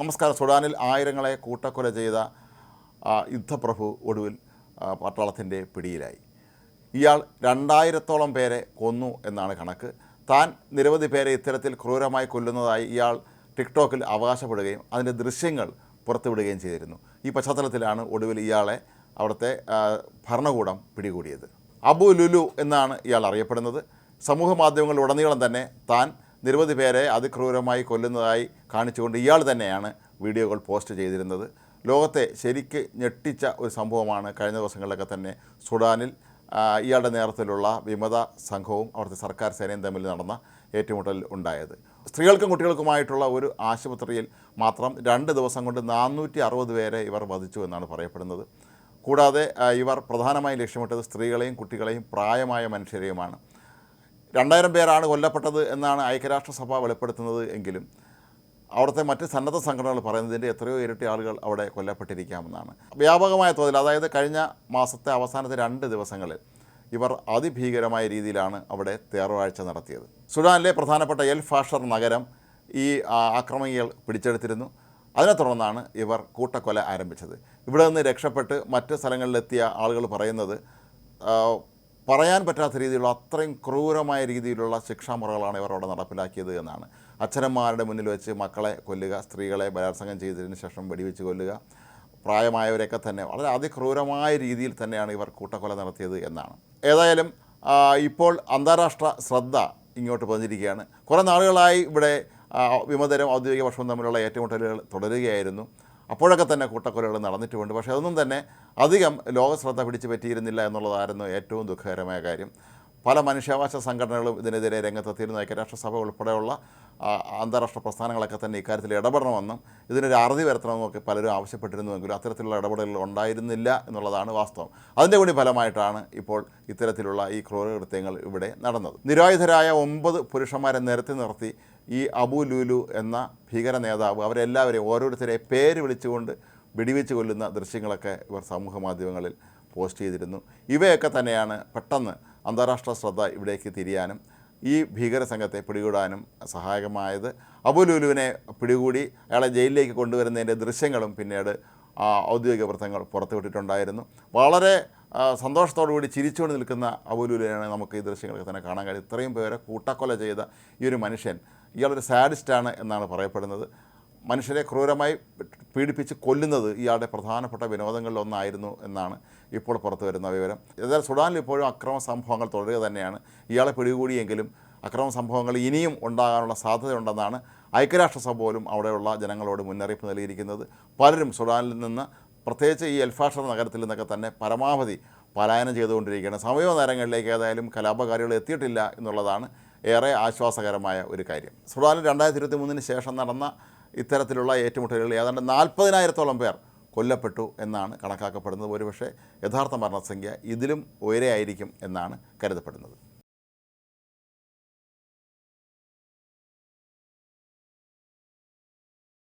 നമസ്കാരം. സുഡാനിൽ ആയിരങ്ങളെ കൂട്ടക്കൊല ചെയ്ത യുദ്ധപ്രഭു ഒടുവിൽ പട്ടാളത്തിന്റെ പിടിയിലായി. ഇയാൾ രണ്ടായിരത്തോളം പേരെ കൊന്നു എന്നാണ് കണക്ക്. താൻ നിരവധി പേരെ ഇത്തരത്തിൽ ക്രൂരമായി കൊല്ലുന്നതായി ഇയാൾ ടിക്ടോക്കിൽ അവകാശപ്പെടുകയും അതിന്റെ ദൃശ്യങ്ങൾ പുറത്തുവിടുകയും ചെയ്തിരുന്നു. ഈ പശ്ചാത്തലത്തിലാണ് ഒടുവിൽ ഇയാളെ അവിടുത്തെ ഭരണകൂടം പിടികൂടിയത്. അബു ലുലു എന്നാണ് ഇയാൾ അറിയപ്പെടുന്നത്. സമൂഹ മാധ്യമങ്ങളിൽ ഉടനീളം തന്നെ താൻ നിരവധി പേരെ അതിക്രൂരമായി കൊല്ലുന്നതായി കാണിച്ചുകൊണ്ട് ഇയാൾ തന്നെയാണ് വീഡിയോകൾ പോസ്റ്റ് ചെയ്തിരുന്നത്. ലോകത്തെ ശരിക്ക് ഞെട്ടിച്ച ഒരു സംഭവമാണ് കഴിഞ്ഞ ദിവസങ്ങളിലൊക്കെ തന്നെ സുഡാനിൽ ഇയാളുടെ നേതൃത്വത്തിലുള്ള വിമത സംഘവും അവിടുത്തെ സർക്കാർ സേനയും തമ്മിൽ നടന്ന ഏറ്റുമുട്ടൽ ഉണ്ടായത്. സ്ത്രീകൾക്കും കുട്ടികൾക്കുമായിട്ടുള്ള ഒരു ആശുപത്രിയിൽ മാത്രം രണ്ട് ദിവസം കൊണ്ട് നാനൂറ്റി അറുപത് പേരെ ഇവർ വധിച്ചു എന്നാണ് പറയപ്പെടുന്നത്. കൂടാതെ ഇവർ പ്രധാനമായും ലക്ഷ്യമിട്ടത് സ്ത്രീകളെയും കുട്ടികളെയും പ്രായമായ മനുഷ്യരെയുമാണ്. രണ്ടായിരം പേരാണ് കൊല്ലപ്പെട്ടത് എന്നാണ് ഐക്യരാഷ്ട്രസഭ വെളിപ്പെടുത്തുന്നത് എങ്കിലും അവിടുത്തെ മറ്റ് സന്നദ്ധ സംഘടനകൾ പറയുന്നതിന്റെ എത്രയോ ഇരട്ടി ആളുകൾ അവിടെ കൊല്ലപ്പെട്ടിരിക്കാമെന്നാണ്. വ്യാപകമായ തോതിൽ അതായത് കഴിഞ്ഞ മാസത്തെ അവസാനത്തെ രണ്ട് ദിവസങ്ങളിൽ ഇവർ അതിഭീകരമായ രീതിയിലാണ് അവിടെ തേർവാഴ്ച നടത്തിയത്. സുഡാനിലെ പ്രധാനപ്പെട്ട എൽ ഫാഷർ നഗരം ഈ ആക്രമണികൾ പിടിച്ചെടുത്തിരുന്നു. അതിനെ തുടർന്നാണ് ഇവർ കൂട്ടക്കൊല ആരംഭിച്ചത്. ഇവിടെ നിന്ന് രക്ഷപ്പെട്ട് മറ്റ് സ്ഥലങ്ങളിലെത്തിയ ആളുകൾ പറയുന്നത് പറയാൻ പറ്റാത്ത രീതിയിലുള്ള അത്രയും ക്രൂരമായ രീതിയിലുള്ള ശിക്ഷാമുറകളാണ് ഇവർ അവിടെ നടപ്പിലാക്കിയത് എന്നാണ്. അച്ഛനന്മാരുടെ മുന്നിൽ വെച്ച് മക്കളെ കൊല്ലുക സ്ത്രീകളെ ബലാത്സംഗം ചെയ്തതിന് ശേഷം വെടിവെച്ച് കൊല്ലുക പ്രായമായവരെയൊക്കെ തന്നെ വളരെ അതിക്രൂരമായ രീതിയിൽ തന്നെയാണ് ഇവർ കൂട്ടക്കൊല നടത്തിയത് എന്നാണ്. ഏതായാലും ഇപ്പോൾ അന്താരാഷ്ട്ര ശ്രദ്ധ ഇങ്ങോട്ട് പതിഞ്ഞിരിക്കുകയാണ്. കുറേ നാളുകളായി ഇവിടെ വിമതരും ഔദ്യോഗിക പക്ഷവും തമ്മിലുള്ള ഏറ്റുമുട്ടലുകൾ തുടരുകയായിരുന്നു. അപ്പോഴൊക്കെ തന്നെ കൂട്ടക്കൊലകൾ നടന്നിട്ടുമുണ്ട്. പക്ഷേ അതൊന്നും തന്നെ അധികം ലോകശ്രദ്ധ പിടിച്ചു പറ്റിയിരുന്നില്ല എന്നുള്ളതായിരുന്നു ഏറ്റവും ദുഃഖകരമായ കാര്യം. പല മനുഷ്യാവകാശ സംഘടനകളും ഇതിനെതിരെ രംഗത്തെത്തിയിരുന്നു ഐക്യരാഷ്ട്രസഭ ഉൾപ്പെടെയുള്ള അന്താരാഷ്ട്ര പ്രസ്ഥാനങ്ങളൊക്കെ തന്നെ ഇക്കാര്യത്തിൽ ഇടപെടണമെന്നും ഇതിനൊരു അറുതി വരുത്തണമെന്നും ഒക്കെ പലരും ആവശ്യപ്പെട്ടിരുന്നുവെങ്കിലും അത്തരത്തിലുള്ള ഇടപെടലുകൾ ഉണ്ടായിരുന്നില്ല എന്നുള്ളതാണ് വാസ്തവം. അതിന്റെ കൂടി ഫലമായിട്ടാണ് ഇപ്പോൾ ഇത്തരത്തിലുള്ള ഈ ക്രൂരകൃത്യങ്ങൾ ഇവിടെ നടന്നത്. നിരായുധരായ ഒമ്പത് പുരുഷന്മാരെ നിരത്തി നിർത്തി ഈ അബു ലുലു എന്ന ഭീകര നേതാവ് അവരെല്ലാവരെയും ഓരോരുത്തരെ പേര് വിളിച്ചുകൊണ്ട് വെടിവെച്ച് കൊല്ലുന്ന ദൃശ്യങ്ങളൊക്കെ ഇവർ സമൂഹ മാധ്യമങ്ങളിൽ പോസ്റ്റ് ചെയ്തിരുന്നു. ഇവയൊക്കെ തന്നെയാണ് പെട്ടെന്ന് അന്താരാഷ്ട്ര ശ്രദ്ധ ഇവിടേക്ക് തിരിയാനും ഈ ഭീകര സംഘത്തെ പിടികൂടാനും സഹായകമായത് അബുലുലുവിനെ പിടികൂടി അയാളെ ജയിലിലേക്ക് കൊണ്ടുവരുന്നതിന്റെ ദൃശ്യങ്ങളും പിന്നീട് ഔദ്യോഗിക വൃത്തങ്ങൾ പുറത്തുവിട്ടിട്ടുണ്ടായിരുന്നു. വളരെ സന്തോഷത്തോടു കൂടി ചിരിച്ചുകൊണ്ട് നിൽക്കുന്ന അബുലുലിനെയാണ് നമുക്ക് ഈ ദൃശ്യങ്ങളൊക്കെ തന്നെ കാണാൻ കഴിയും ഇത്രയും പേരെ കൂട്ടക്കൊല ചെയ്ത ഈ ഒരു മനുഷ്യൻ ഇയാളൊരു സാഡിസ്റ്റാണ് എന്നാണ് പറയപ്പെടുന്നത്. മനുഷ്യരെ ക്രൂരമായി പീഡിപ്പിച്ച് കൊല്ലുന്നത് ഇയാളുടെ പ്രധാനപ്പെട്ട വിനോദങ്ങളിലൊന്നായിരുന്നു എന്നാണ് ഇപ്പോൾ പുറത്തു വരുന്ന വിവരം. എന്നാൽ സുഡാനിൽ ഇപ്പോഴും അക്രമ സംഭവങ്ങൾ തുടരുക തന്നെയാണ്. ഇയാളെ പിടികൂടിയെങ്കിലും അക്രമ സംഭവങ്ങൾ ഇനിയും ഉണ്ടാകാനുള്ള സാധ്യതയുണ്ടെന്നാണ് ഐക്യരാഷ്ട്രസഭ പോലും അവിടെയുള്ള ജനങ്ങളോട് മുന്നറിയിപ്പ് നൽകിയിരിക്കുന്നത്. പലരും സുഡാനിൽ നിന്ന് പ്രത്യേകിച്ച് ഈ എൽഫാഷർ നഗരത്തിൽ നിന്നൊക്കെ തന്നെ പരമാവധി പലായനം ചെയ്തുകൊണ്ടിരിക്കുകയാണ്. സമയ നേരങ്ങളിലേക്ക് ഏതായാലും കലാപകാരികൾ എത്തിയിട്ടില്ല എന്നുള്ളതാണ് ഏറെ ആശ്വാസകരമായ ഒരു കാര്യം. സുഡാനിൽ രണ്ടായിരത്തി ഇരുപത്തി മൂന്നിന് ശേഷം നടന്ന ഇത്തരത്തിലുള്ള ഏറ്റുമുട്ടലുകളിൽ ഏതാണ്ട് നാൽപ്പതിനായിരത്തോളം പേർ കൊല്ലപ്പെട്ടു എന്നാണ് കണക്കാക്കപ്പെടുന്നത്. ഒരുപക്ഷെ യഥാർത്ഥ മരണസംഖ്യ ഇതിലും ഉയരെയായിരിക്കും എന്നാണ് കരുതപ്പെടുന്നത്.